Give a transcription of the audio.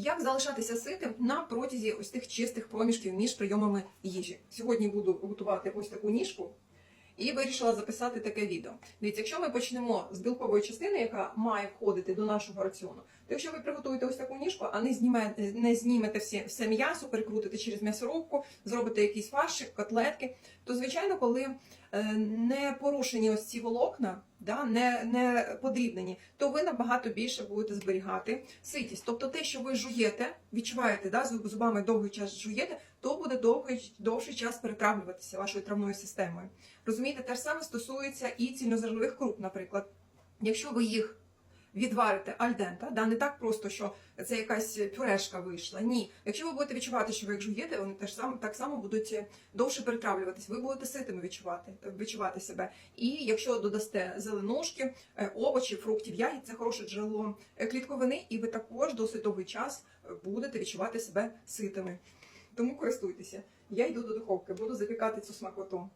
Як залишатися ситим на протязі ось тих чистих проміжків між прийомами їжі? Сьогодні буду готувати ось таку ніжку і вирішила записати таке відео. Дивіться, якщо ми почнемо з білкової частини, яка має входити до нашого раціону, то якщо ви приготуєте ось таку ніжку, а не знімете, не знімете всі, все м'ясо, перекрутите через м'ясорубку, зробите якийсь фаршик, котлетки, то звичайно, коли е, не порушені ось ці волокна, да, не, не подрібнені, то ви набагато більше будете зберігати ситість. Тобто те, що ви жуєте, відчуваєте, да, зубами довгий час жуєте, то буде довгий, довший час перетравлюватися вашою травною системою. Розумієте, те ж саме стосується і цільнозернових круп, наприклад. Якщо ви їх відварите альдента, да, не так просто, що це якась пюрешка вийшла. Ні. Якщо ви будете відчувати, що ви їх жуєте, вони теж сам, так само будуть е, довше перетравлюватись. Ви будете ситими відчувати, відчувати себе. І якщо додасте зеленушки, е, овочі, фруктів, ягід, це хороше джерело е, клітковини, і ви також досить довгий час е, будете відчувати себе ситими. Тому користуйтеся. Я йду до духовки, буду запікати цю смакоту.